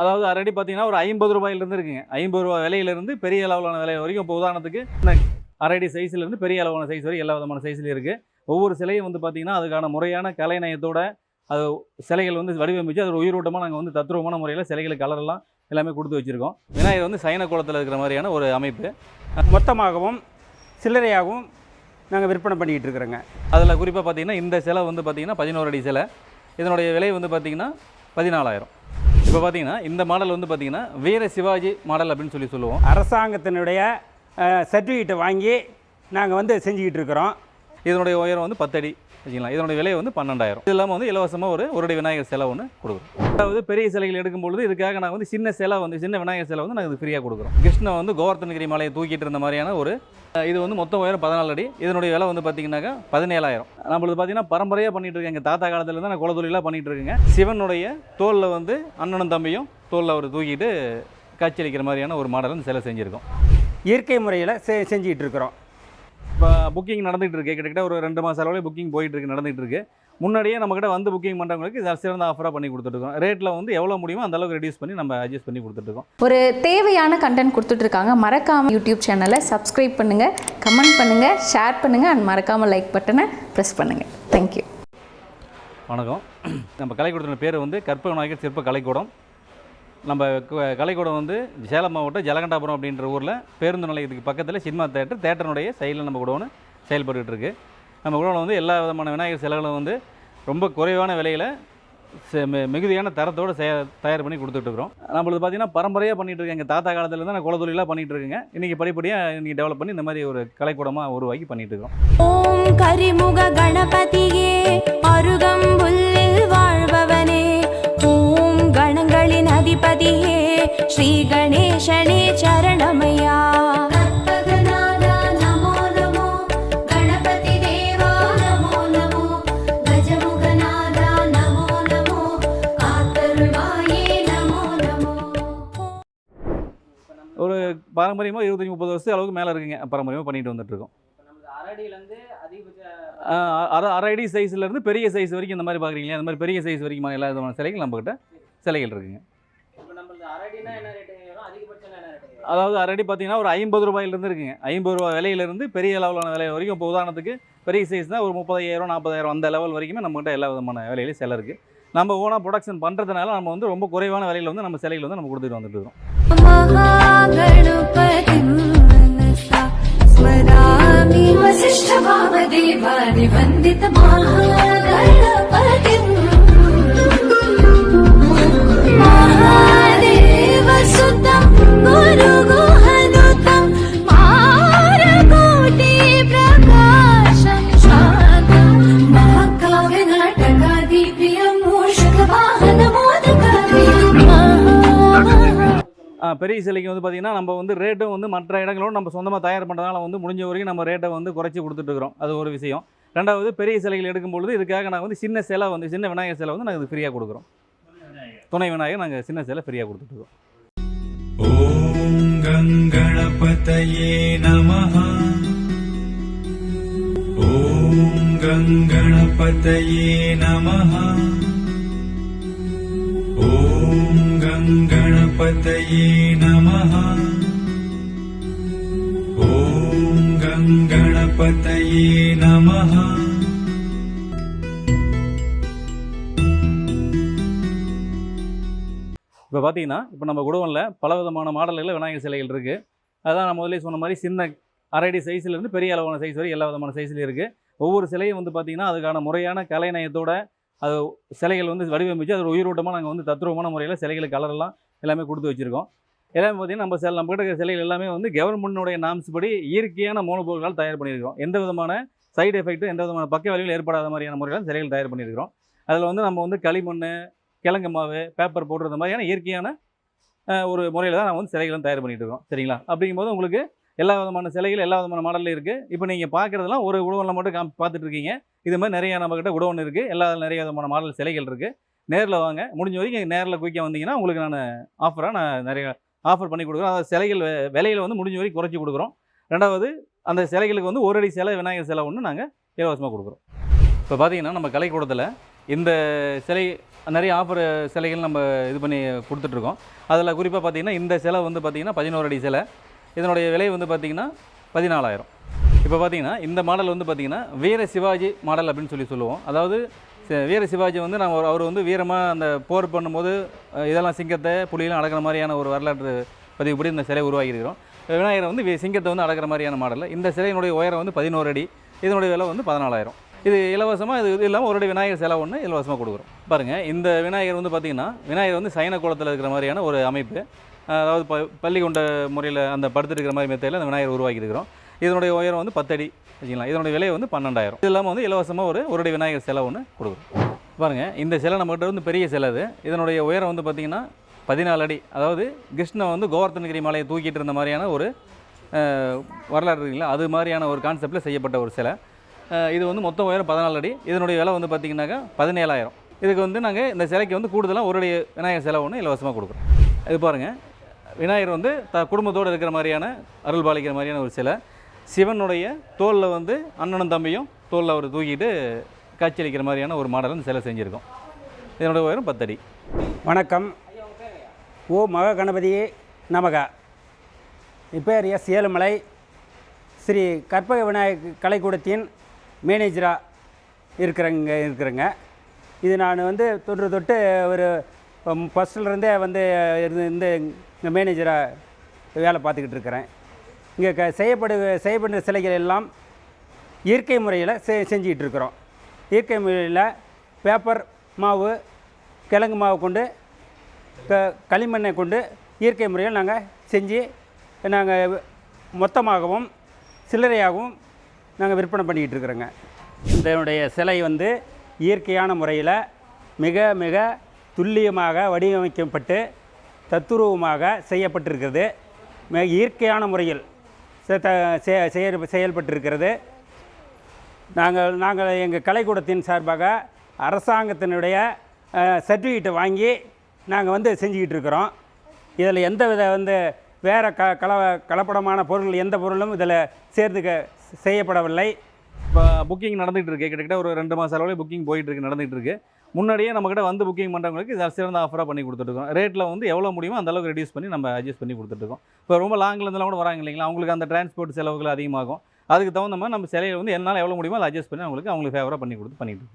அதாவது அரடி பார்த்தீங்கன்னா ஒரு ஐம்பது ரூபாயிலிருந்து இருக்குங்க. ஐம்பது ரூபாய் விலையிலேருந்து பெரிய அளவிலான விலை வரைக்கும் இப்போ உதாரணத்துக்கு இந்த அரடி சைஸ்லேருந்து பெரிய அளவான சைஸ் வரைக்கும் எல்லா விதமான சைஸ்லையும் இருக்குது ஒவ்வொரு சிலையும் வந்து பார்த்தீங்கன்னா அதுக்கான முறையான கலைநயத்தோட அது சிலைகள் வந்து வடிவமைச்சு அது உயிரோட்டமாக நாங்கள் வந்து தத்ரூபமான முறையில் சிலைகளுக்கு கலரெல்லாம் எல்லாமே கொடுத்து வச்சுருக்கோம். விநாயகர் வந்து சைன குளத்தில் இருக்கிற மாதிரியான ஒரு அமைப்பு. மொத்தமாகவும் சில்லறையாகவும் நாங்கள் விற்பனை பண்ணிக்கிட்டு இருக்கிறோங்க. அதில் குறிப்பாக பார்த்தீங்கன்னா இந்த சிலை வந்து பார்த்தீங்கன்னா பதினோரு அடி சிலை. இதனுடைய விலை வந்து பார்த்தீங்கன்னா பதினாலாயிரம். இப்போ பார்த்தீங்கன்னா இந்த மாடல் வந்து பார்த்தீங்கன்னா வீர சிவாஜி மாடல் அப்படின்னு சொல்லி சொல்லுவோம். அரசாங்கத்தினுடைய சர்டிஃபிகேட்டை வாங்கி நாங்கள் வந்து செஞ்சுக்கிட்டு இருக்கிறோம். இதனுடைய உயரம் வந்து பத்தடி வச்சுக்கலாம் இதனுடைய விலை வந்து பன்னெண்டாயிரம். இது இல்லாமல் வந்து இலவசமாக ஒரு ஒரு விநாயகர் சிலை ஒன்று கொடுக்குறோம். அதாவது பெரிய சிலைகள் எடுக்கும் பொழுது இதுக்காக நாங்கள் வந்து சின்ன சிலை வந்து சின்ன விநாயகர் சிலை வந்து நாங்கள் ஃப்ரீயாக கொடுக்குறோம். கிருஷ்ணன் வந்து கோவர்த்தனகிரி மலையை தூக்கிட்டு இருந்த மாதிரியான ஒரு இது வந்து மொத்தம் உயரம் பதினாலு அடி. இதனுடைய விலை வந்து பார்த்தீங்கன்னாக்கா பதினேழாயிரம். நம்மளுக்கு பார்த்தீங்கன்னா பரம்பரையாக பண்ணிட்டு இருக்கேன் எங்கள் தாத்தா காலத்தில் தான் நான் குலத்தொழிலாக பண்ணிட்டு இருக்கேங்க. சிவனுடைய தோலில் வந்து அண்ணனும் தம்பியும் தோலில் அவர் தூக்கிட்டு காட்சியளிக்கிற மாதிரியான ஒரு மாடல் வந்து சிலை செஞ்சுருக்கோம். இயற்கை முறையில் செ செஞ்சுக்கிட்டு இருக்கிறோம். இப்போ புக்கிங் நடந்துகிட்டு இருக்கு கிட்டத்தட்ட ஒரு ரெண்டு மாதம் அளவில் புக்கிங் போயிட்டு இருக்கு நடந்துகிட்டு இருக்கு முன்னாடியே நம்மக்கிட்ட வந்து புக்கிங் பண்ணுறவங்களுக்கு இதை சிறந்த ஆஃபராக பண்ணி கொடுத்துட்ருக்கோம் ரேட்டில் வந்து எவ்வளோ முடியுமோ அந்த அளவுக்கு ரெடியூஸ் பண்ணி நம்ம அட்ஜஸ்ட் பண்ணி கொடுத்துட்ருக்கோம் ஒரு தேவையான கண்டென்ட் கொடுத்துட்ருக்காங்க மறக்காமல் யூடியூப் சேனலை சப்ஸ்கிரைப் பண்ணுங்கள் கமெண்ட் பண்ணுங்கள் ஷேர் பண்ணுங்கள் அண்ட் மறக்காமல் லைக் பட்டனை ப்ரெஸ் பண்ணுங்கள் தேங்க்யூ வணக்கம். நம்ம கலைக்கூடத்தின் பேர் வந்து கற்பக விநாயகர் சிற்ப கலைக்கூடம். நம்ம கலைக்கூடம் வந்து சேலம் மாவட்டம் ஜலகண்டாபுரம் அப்படின்ற ஊரில் பேருந்து நிலையத்துக்கு பக்கத்தில் சினிமா தேட்டர் தேட்டருடைய சைடில் நம்ம குடோனு செயல்பட்டு இருக்கு. நம்ம குடோனில் வந்து எல்லா விதமான விநாயகர் சிலைகளும் வந்து ரொம்ப குறைவான விலையில் மிகுதியான தரத்தோடு செய தயார் பண்ணி கொடுத்துட்ருக்குறோம் நம்மளுக்கு பார்த்தீங்கன்னா பரம்பரையாக பண்ணிகிட்டு இருக்கேன். எங்கள் தாத்தா காலத்துலேருந்து தான் நான் குலத்தொழிலாக பண்ணிகிட்டு இருக்கேங்க. இன்றைக்கி படிப்படியாக இன்றைக்கி டெவலப் பண்ணி இந்த மாதிரி ஒரு கலைக்கூடமாக உருவாக்கி பண்ணிகிட்டு இருக்கோம். பாரம்பரியமாக இருபத்தஞ்சி முப்பது வருஷம் அளவுக்கு மேலே இருக்குங்க. பாரம்பரியமாக பண்ணிட்டு வந்துட்டு இருக்கோம் ஆஹ் அரை அரை அடி சைஸ்லேருந்து பெரிய சைஸ் வரைக்கும் இந்த மாதிரி பார்க்குறீங்களா அந்த மாதிரி பெரிய சைஸ் வரைக்கும் எல்லா விதமான சிலைகள் நம்மக்கிட்ட சிலைகள் இருக்குங்க. அதாவது அரை அடி பார்த்தீங்கன்னா ஒரு ஐம்பது ரூபாயிலேருந்து இருக்குங்க. ஐம்பது ரூபாய் விலையிலேருந்து பெரிய அளவிலான விலை வரைக்கும் இப்போ உதாரணத்துக்கு பெரிய சைஸ் தான் ஒரு முப்பதாயிரம் நாற்பதாயிரம் அந்த லெவல் வரைக்குமே நம்மகிட்ட எல்லா விதமான விலையிலையும் சிலை இருக்குது நம்ம ஓனாக ப்ரொடக்ஷன் பண்ணுறதுனால நம்ம வந்து ரொம்ப குறைவான விலையில் வந்து நம்ம சிலைகள் வந்து நம்ம கொடுத்துட்டு வந்துட்டு இருக்கோம் गणपतिं मनसा स्मरामि वसिष्ठभावदेवानि वन्दितमाहा गणपतिम् பெரிய சிலைக்கு வந்து பார்த்திங்கன்னா நம்ம வந்து ரேட்டும் வந்து மற்ற இடங்களோட நம்ம சொந்தமாக தயார் பண்ணுறதுனால வந்து முடிஞ்ச வரைக்கும் நம்ம ரேட்டை வந்து குறைச்சி கொடுத்துட்ருக்குறோம் அது ஒரு விஷயம். ரெண்டாவது பெரிய சிலைகள் எடுக்கும்பொழுது இதுக்காக நாங்கள் வந்து சின்ன சிலை வந்து சின்ன விநாயகர் சிலை வந்து நாங்கள் ஃப்ரீயாக கொடுக்குறோம். துணை விநாயகர் நாங்கள் சின்ன சிலை ஃப்ரீயாக கொடுத்துட்ருக்கோம் கணபதையே நமஹா. ஓம் கங்கணபதையே நமஹா. ॐ गङ्गणपतये नमः ॐ गङ्गणपतये नमः இப்போ பார்த்தீங்கன்னா இப்போ நம்ம குடோனில் பல விதமான மாடல்களில் விநாயகர் சிலைகள் இருக்குது அதான் நான் முதல்ல சொன்ன மாதிரி சின்ன அரடி சைஸ்லேருந்து பெரிய அளவான சைஸ் வரை எல்லா விதமான சைஸ்லையும் இருக்குது ஒவ்வொரு சிலையும் வந்து பார்த்திங்கன்னா அதுக்கான முறையான கலைநயத்தோட அது சிலைகள் வந்து வடிவமைச்சு அதோட உயிரோட்டமாக நாங்கள் வந்து தத்ரூபமான முறையில் சிலைகளுக்கு கலரெல்லாம் எல்லாமே கொடுத்து வச்சுருக்கோம். எல்லாமே பார்த்தீங்கன்னா நம்ம சில நம்ம கிட்ட இருக்கிற சிலைகள் எல்லாமே வந்து கவர்மெண்ட்டுடைய நாம்ஸ் படி இயற்கையான மூலப்பொருட்களால் தயார் பண்ணியிருக்கோம். எந்த விதமான சைடு எஃபெக்ட்டும் எந்த விதமான பக்க விளைவுகள் ஏற்படாத மாதிரியான முறையில் சிலைகள் தயார் பண்ணியிருக்கிறோம். அதில் வந்து நம்ம வந்து களிமண் கிழங்கு மாவு பேப்பர் போடுறது மாதிரியான இயற்கையான ஒரு முறையில் தான் நம்ம வந்து சிலைகளும் தயார் பண்ணிகிட்டு இருக்கோம். சரிங்களா? அப்படிங்கும்போது உங்களுக்கு எல்லா விதமான சிலைகள் எல்லா விதமான மாடலில் இருக்குது இப்போ நீங்கள் பார்க்குறதெல்லாம் ஒரு உடவனில் மட்டும் காமி பார்த்துட்ருக்கீங்க இது மாதிரி நிறையா நம்மக்கிட்ட உடவன் இருக்குது எல்லா நிறைய விதமான மாடல் சிலைகள் இருக்குது நேரில் வாங்க. முடிஞ்ச வரைக்கும் நேரில் குயிக்க வந்தீங்கன்னா உங்களுக்கு நான் ஆஃபராக நான் நிறைய ஆஃபர் பண்ணி கொடுக்குறோம் அதாவது சிலைகள் விலையில் வந்து முடிஞ்ச வரைக்கும் குறைச்சி கொடுக்குறோம். ரெண்டாவது அந்த சிலைகளுக்கு வந்து ஒரு அடி சிலை விநாயகர் சிலை ஒன்று நாங்கள் இலவசமாக கொடுக்குறோம். இப்போ பார்த்தீங்கன்னா நம்ம கலைக்கூடத்தில் இந்த சிலை நிறைய ஆஃபர் சிலைகள் நம்ம இது பண்ணி கொடுத்துட்ருக்கோம். அதில் குறிப்பாக பார்த்தீங்கன்னா இந்த சிலை வந்து பார்த்தீங்கன்னா பதினோரு அடி சிலை. இதனுடைய விலை வந்து பார்த்தீங்கன்னா பதினாலாயிரம். இப்போ பார்த்தீங்கன்னா இந்த மாடல் வந்து பார்த்தீங்கன்னா வீர சிவாஜி மாடல் அப்படின்னு சொல்லி சொல்லுவோம். அதாவது வீர சிவாஜி வந்து நாங்கள் அவர் வந்து வீரமாக அந்த போர் பண்ணும்போது இதெல்லாம் சிங்கத்தை புலியெல்லாம் அடக்கிற மாதிரியான ஒரு வரலாற்று பதிவுப்படி இந்த சிலை உருவாகியிருக்கிறோம் விநாயகர் வந்து சிங்கத்தை வந்து அடக்கிற மாதிரியான மாடலில் இந்த சிலையினுடைய உயரம் வந்து பதினோரு அடி. இதனுடைய விலை வந்து பதினாலாயிரம். இது இலவசமாக இது இல்லாமல் ஒரு அடி விநாயகர் சிலை ஒன்று இலவசமாக கொடுக்குறோம். பாருங்கள் இந்த விநாயகர் வந்து பார்த்திங்கன்னா விநாயகர் வந்து சைன குளத்தில் இருக்கிற மாதிரியான ஒரு அமைப்பு. அதாவது ப பள்ளி கொண்ட முறையில் அந்த படுத்துருக்கிற மாதிரி மெத்தையில் அந்த விநாயகர் உருவாக்கி இருக்கிறோம் இதனுடைய உயரம் வந்து பத்தடி வச்சுக்கலாம் இதனுடைய விலை வந்து பன்னெண்டாயிரம். இது இல்லாமல் வந்து இலவசமாக ஒரு ஒருடைய விநாயகர் சிலை ஒன்று கொடுக்குறோம். பாருங்கள் இந்த சிலை நம்மகிட்ட வந்து பெரிய சிலை அது. இதனுடைய உயரம் வந்து பார்த்திங்கன்னா பதினாலு அடி. அதாவது கிருஷ்ணன் வந்து கோவர்த்தனகிரி மலையை தூக்கிட்டு இருந்த மாதிரியான ஒரு வரலாறு இருக்குங்களா அது மாதிரியான ஒரு கான்செப்டில் செய்யப்பட்ட ஒரு சிலை. இது வந்து மொத்தம் உயரம் பதினாலு அடி. இதனுடைய விலை வந்து பார்த்திங்கனாக்கா பதினேழாயிரம். இதுக்கு வந்து நாங்கள் இந்த சிலைக்கு வந்து கூடுதலாக ஒரு அடி விநாயகர் சிலை ஒன்று இலவசமாக கொடுக்குறோம். இது பாருங்கள் விநாயகர் வந்து த குடும்பத்தோடு இருக்கிற மாதிரியான அருள் பாலிக்கிற மாதிரியான ஒரு சிலை. சிவனுடைய தோலில் வந்து அண்ணனும் தம்பியும் தோலில் அவர் தூக்கிட்டு காட்சியளிக்கிற மாதிரியான ஒரு மாடல் இந்த சிலை செஞ்சுருக்கோம். இதனுடைய உயரம் பத்தடி. வணக்கம். ஓ மகா கணபதியே நமக. இப்பேர் எஸ் ஏழுமலை. ஸ்ரீ கற்பக விநாயகர் கலைக்கூடத்தின் மேனேஜராக இருக்கிறங்க இருக்கிறேங்க. இது நான் வந்து தொன்று தொட்டு ஒரு ஃபஸ்ட்லேருந்தே வந்து இருந்து இந்த மேனேஜராக வேலை பார்த்துக்கிட்டு இருக்கிறேன். இங்கே க செய்யப்படு செய்யப்படுற சிலைகள் எல்லாம் இயற்கை முறையில் செ செஞ்சுக்கிட்டு இருக்கிறோம். இயற்கை முறையில் பேப்பர் மாவு கிழங்கு மாவு கொண்டு க களிமண்ணை கொண்டு இயற்கை முறையில் நாங்கள் செஞ்சு நாங்கள் மொத்தமாகவும் சில்லறையாகவும் நாங்கள் விற்பனை பண்ணிக்கிட்டு இருக்கிறோங்க. இதனுடைய சிலை வந்து இயற்கையான முறையில் மிக மிக துல்லியமாக வடிவமைக்கப்பட்டு தத்துரூபமாக செய்யப்பட்டிருக்கிறது. மிக இயற்கையான முறையில் செ- செய- செயல்பட்டிருக்கிறது. நாங்கள் நாங்கள் எங்கள் கலைக்கூடத்தின் சார்பாக அரசாங்கத்தினுடைய சர்டிஃபிகேட்டை வாங்கி நாங்கள் வந்து செஞ்சுக்கிட்டு இருக்கிறோம் இதில் எந்த வித வந்து வேறு க கல கலப்படமான பொருள் எந்த பொருளும் இதில் சேர்த்துக்க செய்யப்படவில்லை. இப்போ புக்கிங் நடந்துகிட்டு இருக்கு கிட்டத்தட்ட ஒரு ரெண்டு மாதம் அளவில் புக்கிங் போயிட்டுருக்கு நடந்துகிட்டு இருக்குது முன்னாடியே நம்மக்கிட்ட வந்து புக்கிங் பண்ணுறவங்களுக்கு இது சிறந்த ஆஃபராக பண்ணி கொடுத்துட்ருக்கோம் ரேட்டில் வந்து எவ்வளோ முடியுமோ அந்த அளவுக்கு ரெடியூஸ் பண்ணி நம்ம அட்ஜஸ்ட் பண்ணி கொடுத்துட்ருக்கோம் இப்போ ரொம்ப லாங்லேருந்துலாம் கூட வராங்க இல்லைங்களா? அவங்களுக்கு அந்த டிரான்ஸ்போர்ட் செலவுகள் அதிகமாகும். அதுக்கு தகுந்த மாதிரி நம்ம சிலையை வந்து என்னால் எவ்வளோ முடியுமோ அதை அட்ஜஸ்ட் பண்ணி அவங்களுக்கு அவங்களுக்கு ஃபேவராக பண்ணி கொடுத்து பண்ணிட்டு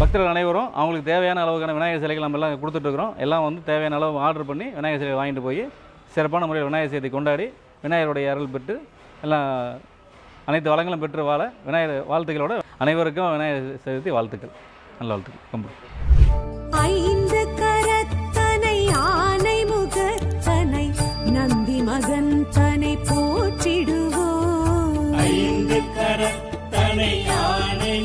பக்தர்கள் அனைவரும் அவங்களுக்கு தேவையான அளவுக்கான விநாயகர் சிலைகள் நம்ம எல்லாம் கொடுத்துட்ருக்குறோம் எல்லாம் வந்து தேவையான அளவு ஆர்டர் பண்ணி விநாயகர் சிலையை வாங்கிட்டு போய் சிறப்பான முறையில் விநாயகர் சதுர்த்தி கொண்டாடி விநாயகருடைய அருள் பெற்று எல்லாம் அனைத்து வளங்களும் பெற்று வாழ விநாயகர் வாழ்த்துக்களோட அனைவருக்கும் விநாயகர் சதுர்த்தி வாழ்த்துக்கள். நல்ல வாழ்த்துக்கள். ரொம்ப மகன் தனை போற்றிடுவோம். ஐந்து கரத்தனை யானை